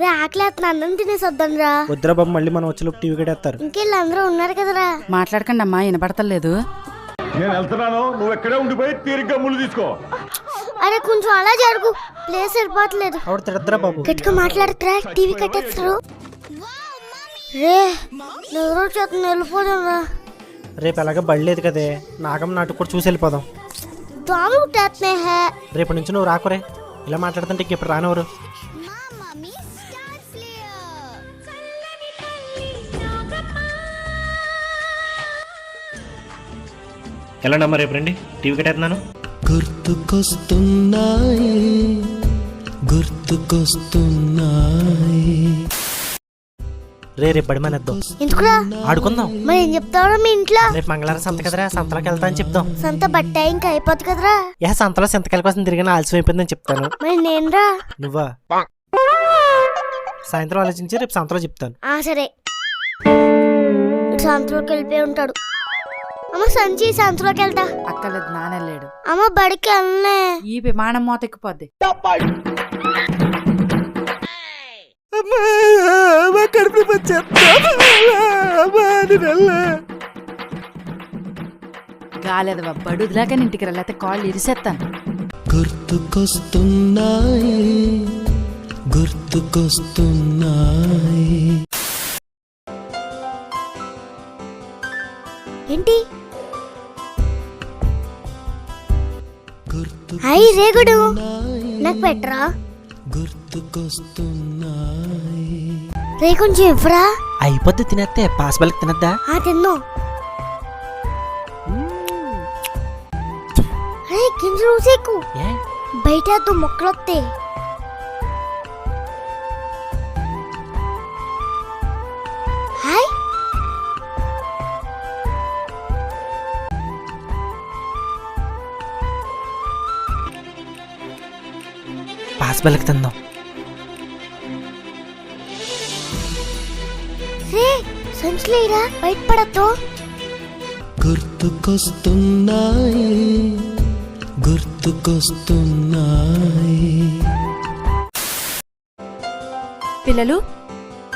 రే ఆకలేస్తున్నా అన్నం తినేసొద్దాం రా వద్దురా బాబు మళ్ళీ మనం వచ్చేలోపు టీవీ కట్టేస్తారు. ఇంకెళ్ళి అందరూ ఉన్నారు కదరా. మాట్లాడకండి అమ్మా వినపడతలేదు. నేను వెళ్తున్నాను నువ్వు ఎక్కడే ఉండిపోయి తీరిగ్గా ముళ్ళు తీసుకో. అరే కొంచెం అలా జరుగు. ప్లేస్ సరిపోవట్లేదు. ఆవిడ తిడద్దరా బాబు? గట్టిగా మాట్లాడుతురా? టీవీ కట్టేస్తారు. రే నిద్ర వచ్చేస్తుంది వెళ్ళిపోదాం రా రేపు ఎలాగ బళ్ళలేదు కదే. నాగం నాటుకు కూడా చూసి వెళ్ళిపోదాం. దోమలు కుట్టేస్తున్నాయి హే. రేపటి నుంచి నువ్వు రాకురే. ఇలా మాట్లాడుతుంటే ఇంక ఇప్పుడు రానివ్వరు. ఎలాండమ్మా రేపు రండి? టీవీ కట్టేస్తున్నాను. గుర్తుకొస్తున్నాయి గుర్తుకొస్తున్నాయి. రే రేపు బడి మానేద్దాం. ఎందుకురా? ఆడుకుందాం. మరి ఏం చెప్తావరా మీ ఇంట్లో? రేపు మంగళవారం సంత కదరా సంతలోకి వెళ్తా అని చెప్దాం. సంత బట్ట ఇంకా అయిపోద్ది కదరా? ఏ సంతలో సంతకాల కోసం తిరిగిన ఆలస్యం అయిపోయిందని చెప్తాను. మరి నేనురా? నువ్వా? సాయంత్రం ఆలోచించి రేపు సంతలో చెప్తాను. ఆ సరే. సంతలోకి వెళ్ళిపోయి ఉంటాడు. అమ్మ సంచి సంతలోకి వెళ్తా. అక్కర్లేదు నానెళ్ళాడు అమ్మ బడికి వెళ్ళనే. ఈ విమానం మోత ఎక్కిపోద్ది గాలేదవా బడుదిలాగా ఇంటికి వెళ్ళతే కాళ్ళు ఇరిసేస్తాను గుర్తుకొస్తున్నాయి గుర్తుకొస్తున్నాయి. ఏంటి? గుర్తు అయ్యి రేగుడు నాకు పెట్టరా? గుర్తుకొస్తున్నాయి. రే కొంచెం ఇవ్వరా అయిపోద్ది తినేస్తే పాసిబల్కి తినద్దా? ఆ తిన్ను. ఏ? బయట తో మొక్కలు వస్తాయి హాయ్ పాసిబల్కి తిందాం సంచులేరా బయట పడద్దు గుర్తుకొస్తున్నాయి గుర్తుకొస్తున్నాయి. పిల్లలు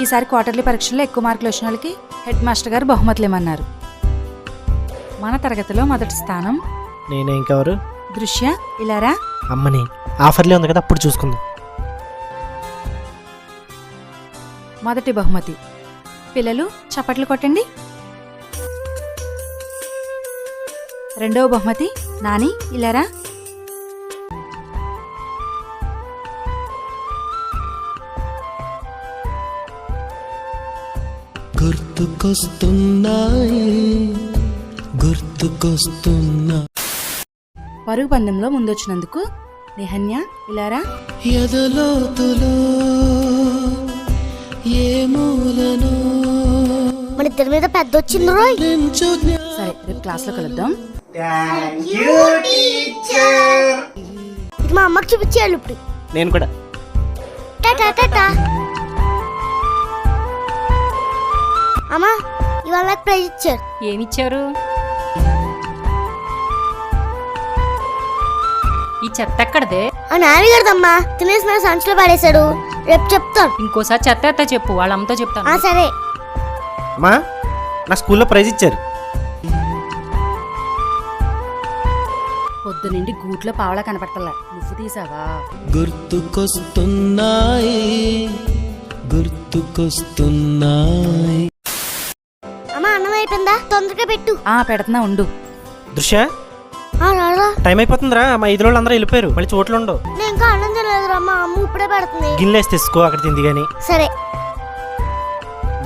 ఈసారి క్వార్టర్లీ పరీక్షల్లో ఎక్కువ మార్కులు వచ్చిన వాళ్ళకి హెడ్ మాస్టర్ గారు బహుమతులు ఇమ్మన్నారు మన తరగతిలో మొదటి స్థానం నేనేం కవరు దృశ్య ఇలారా? అమ్మని. ఆఫర్లే ఉంది కదా అప్పుడు చూసుకుందాం. మొదటి బహుమతి. పిల్లలు చప్పట్లు కొట్టండి. రెండవ బహుమతి నాని ఇలారా? గుర్తుకొస్తున్నాయి గుర్తుకొస్తున్నా. పరుగు పందెంలో ముందొచ్చినందుకు నిహన్య ఇలారా? ఎదలోతులో మన ఇద్దరి మీద పెద్ద వచ్చింది రోయ్ సరే రేపు క్లాస్లో కలుద్దాం. ఇది మా అమ్మకి చూపించేయాలి ఇప్పుడు. నేను కూడా. టాటా టాటా అమ్మా ఇవాళ ప్రైజ్ ఇచ్చారు. ఏమిచ్చారు? ఈ చెత్త ఎక్కడదే? ఆ నాన్నగారిదమ్మా తినేసి నా సంచిలో పడేశాడు. రేపు చెప్తాను. ఇంకోసారి చెత్త ఎత్త చెప్పు వాళ్ళ అమ్మతో ఆ చెప్తాను సరే. అమ్మా నా స్కూల్లో ప్రైజ్ ఇచ్చారు. పొద్దు నుండి గూట్లో పావలా కనపడతలే. నువ్వు తీసావా? గుర్తుకొస్తున్నాయి గుర్తుకొస్తున్నాయి. అమ్మా అన్నం అయిపోయిందా? తొందరగా పెట్టు. ఆ పెడుతున్నా ఉండు. దృశ్య? టైం అయిపోతుందిరా మా ఐదు రోజులు అందరూ వెళ్ళిపోయారు. మళ్ళీ చోట్లు ఉండవు నేను ఇంకా అన్నం తినలేదురా మా అమ్మ ఇప్పుడే పెడుతుంది. గిన్నెలేసి తెచ్చుకో అక్కడ తింది కానీ సరే.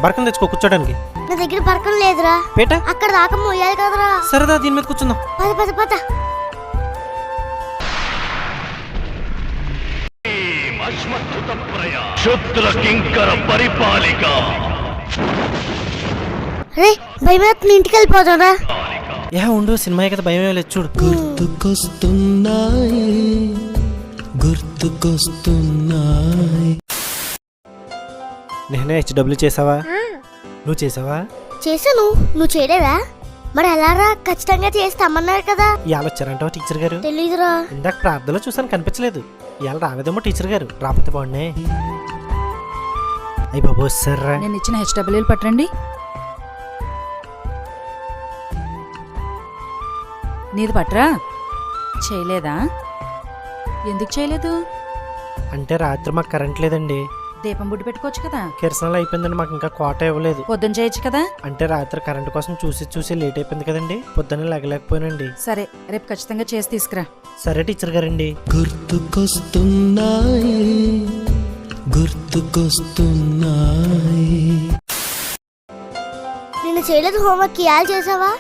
బరకం తెచ్చుకో కూర్చోడానికి. నా దగ్గర పరకం లేదురా. పేట? అక్కడ దాకా మోయాలి కదరా. సరదా దీని మీద కూర్చుందాం. పద పద పద. క్షుద్ర కింకర పరిపాలిక. రే భయమేస్తుంది ఇంటికి వెళ్ళిపోతారా ఏ ఉండు సినిమా కదా భయం లేదు చూడు. గుర్తుకొస్తున్నాయి గుర్తుకొస్తున్నాయి. నేనే హెచ్డబ్ల్యూ చేసావా? నువ్వు చేసావా? చేశాను. నువ్వు చేయలేదా? మరి ఎలారా ఖచ్చితంగా చేసి తమ్మన్నారు కదా. ఇవాళ వచ్చారంటే టీచర్ గారు? తెలీదురా. ఇందాక ప్రార్థనలో చూసాను కనిపించలేదు. ఇవాళ రాలేదేమో టీచర్ గారు. రాకపోతే బాగున్నాయి అయ్యి బాబు వచ్చారా నేను ఇచ్చిన హెచ్డబ్ల్యూలు పట్టండి. నీది పట్టరా చేయలేదా? ఎందుకు చేయలేదు? అంటే రాత్రి మాకు కరెంట్ లేదండి. దీపం బుడ్డి పెట్టుకోవచ్చు కదా? కిరసనాలు అయిపోయిందండి మాకు ఇంకా కోట ఇవ్వలేదు. పొద్దున చేయొచ్చు కదా? అంటే రాత్రి కరెంట్ కోసం చూసి చూసి లేట్ అయిపోయింది కదండి. పొద్దున్న లేగలేకపోయానండి. సరే రేపు ఖచ్చితంగా చేసి తీసుకురా. సరే టీచర్ గారండి. గుర్తుకొస్తున్నాయి గుర్తుకొస్తున్నాయి. నేను చేయలేదు హోంవర్క్ ఇయాలు చేసావా?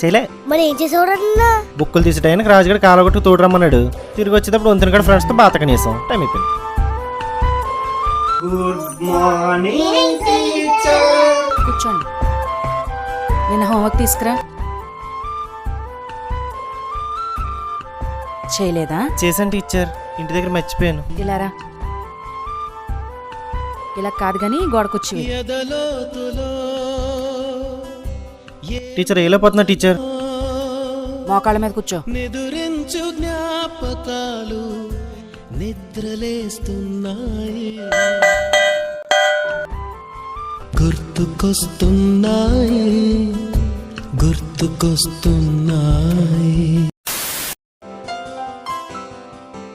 చేయలే. మరి ఏం చేసేవాడన్నా? బుక్కులు తీసే టైంకి రాజుగారు కాలగొట్టు తోడు రమ్మన్నాడు. తిరిగి వచ్చేటప్పుడు వంతున కూడా ఫ్రెండ్స్తో బాత కనీసం టైం అయిపోయింది. కూర్చోండి. నిన్న హోంవర్క్ తీసుకురా. చేయలేదా? చేశాను టీచర్. ఇంటి దగ్గర మర్చిపోయాను. ఇలారా ఇలా కాదు కానీ గోడకొచ్చి టీచర్ వేయలేకపోతున్నా టీచర్ మోకాళ్ళ మీద కూర్చో. నిదురించు జ్ఞాపకాలు నిద్రలేస్తున్నాయి. గుర్తుకొస్తున్నాయి గుర్తుకొస్తున్నాయి.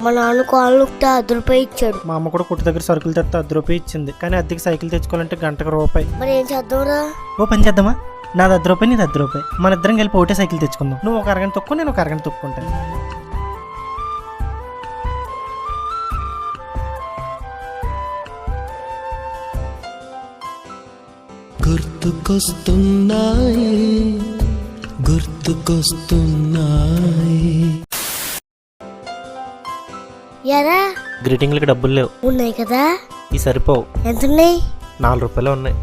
మా నాన్న కాళ్ళు అర్ధ రూపాయి ఇచ్చాడు. మా అమ్మ కూడా కొట్టు దగ్గర సరుకులు తెస్తే అర్ధ రూపాయి ఇచ్చింది. కానీ అద్దెకి సైకిల్ తెచ్చుకోవాలంటే గంటకు రూపాయి. మరి ఏం చేద్దాంరా? ఓ పని చేద్దామా? నాది అర్ధ రూపాయి నీది అర్ధ రూపాయి మన ఇద్దరం కలిపి ఒకటే సైకిల్ తెచ్చుకుందాం. నువ్వు ఒక అరగంట తొక్కు నేను ఒక అరగంట తొక్కుంటాను గుర్తుకొస్తున్నాయి గుర్తుకొస్తున్నాయి. ఎరా? గ్రీటింగ్లకి డబ్బులు లేవు. ఉన్నాయి కదా? ఈ సరిపోవు. ఎంత ఉన్నాయి నాలుగు రూపాయలు ఉన్నాయి.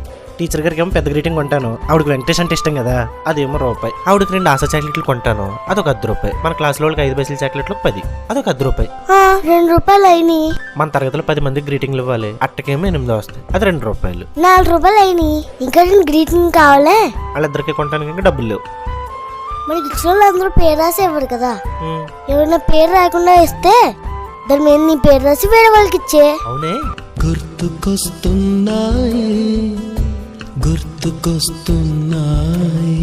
టీచర్ గారికి ఏమో పెద్ద గ్రీటింగ్ కొంటాను. ఆవిడకి వెంకటేష్ అంటే ఇష్టం కదా అదేమో రూపాయి. ఆవిడకి రెండు ఆశ చాక్లెట్లు కొంటాను. అదొక అర్ధ రూపాయి. మన క్లాస్లో వాళ్ళకి ఐదు పైసలు చాక్లెట్లు పది. అదొక అర్ధ రూపాయి. ఆ, రెండు రూపాయలు అయినాయి. మన తరగతిలో పది మందికి గ్రీటింగ్లు ఇవ్వాలి. అట్టకేమో ఎనిమిది వస్తాయి. అది రెండు రూపాయలు. నాలుగు రూపాయలు అయినాయి. ఇంకా రెండు గ్రీటింగ్ కావాలే? వాళ్ళిద్దరికి కొనడానికి ఇంకా డబ్బులు లేవు. మనకి ఇచ్చిన వాళ్ళు అందరూ పేరు రాసి ఇవ్వరు కదా. ఎవరైనా పేరు రాకుండా ఇస్తే దాని మీద నీ పేరు రాసి వేరే వాళ్ళకి ఇచ్చే. అవునే? గుర్తుకొస్తున్నాయి. గుర్తుకొస్తున్నాయి